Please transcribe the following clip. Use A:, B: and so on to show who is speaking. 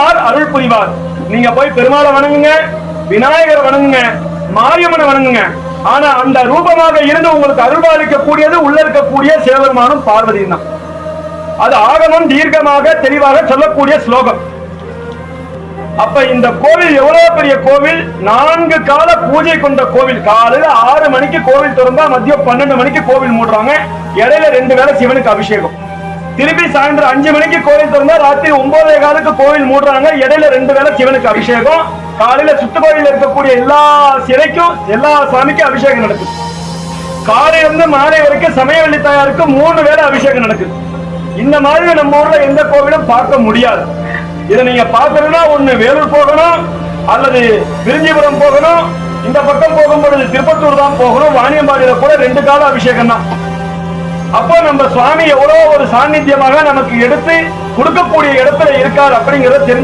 A: வந்தார் அருள் புரிவார். நீங்க போய் பெருமாளை வணங்குங்க விநாயகரை வணங்குங்க மாரியம்மனை வணங்குங்க. ஆனா அந்த ரூபமாக இருந்து உங்களுக்கு அருள்பாலிக்க கூடியது உள்ள இருக்கக்கூடிய சிவபெருமானும் பார்வதியும் தான். அது ஆகமம் தீர்க்கமாக தெளிவாக சொல்லக்கூடிய ஸ்லோகம். அப்ப இந்த கோவில் எவ்வளவு பெரிய கோவில்? நான்கு கால பூஜை கொண்ட கோவில். காலையில ஆறு மணிக்கு கோவில் திறந்தா மதியம் பன்னெண்டு மணிக்கு கோவில் மூடுறாங்க. இடையில ரெண்டு வேளை சிவனுக்கு அபிஷேகம். திருப்பி சாயந்தரம் அஞ்சு மணிக்கு கோயில் திறந்தா ராத்திரி ஒன்பதே காலுக்கு கோவில் மூடுறாங்க. இடையில ரெண்டு வேளை சிவனுக்கு அபிஷேகம். காலையில சுத்து கோயில் இருக்கக்கூடிய எல்லா சிலைக்கும் எல்லா சாமிக்கும் அபிஷேகம் நடக்குது. காலையில இருந்து மாலை வரைக்கும் சமயவள்ளி தாயாருக்கு மூணு வேளை அபிஷேகம் நடக்குது. இந்த மாதிரி நம்ம ஊர்ல எந்த கோவிலும் பார்க்க முடியாது. இதை நீங்க பார்க்கணும்னா ஒண்ணு வேலூர் போகணும் அல்லது விருஞ்சிபுரம் போகணும் இந்த பக்கம் போகும்பொழுது திருப்பத்தூர் தான் போகணும் வாணியம்பாடியில கூட ரெண்டு கால அபிஷேகம் தான் அப்போ நம்ம சுவாமி எவ்வளவு ஒரு சாநித்தியமாக நமக்கு எடுத்து கொடுக்கக்கூடிய இடத்துல இருக்கார் அப்படிங்கறத தெரிஞ்சு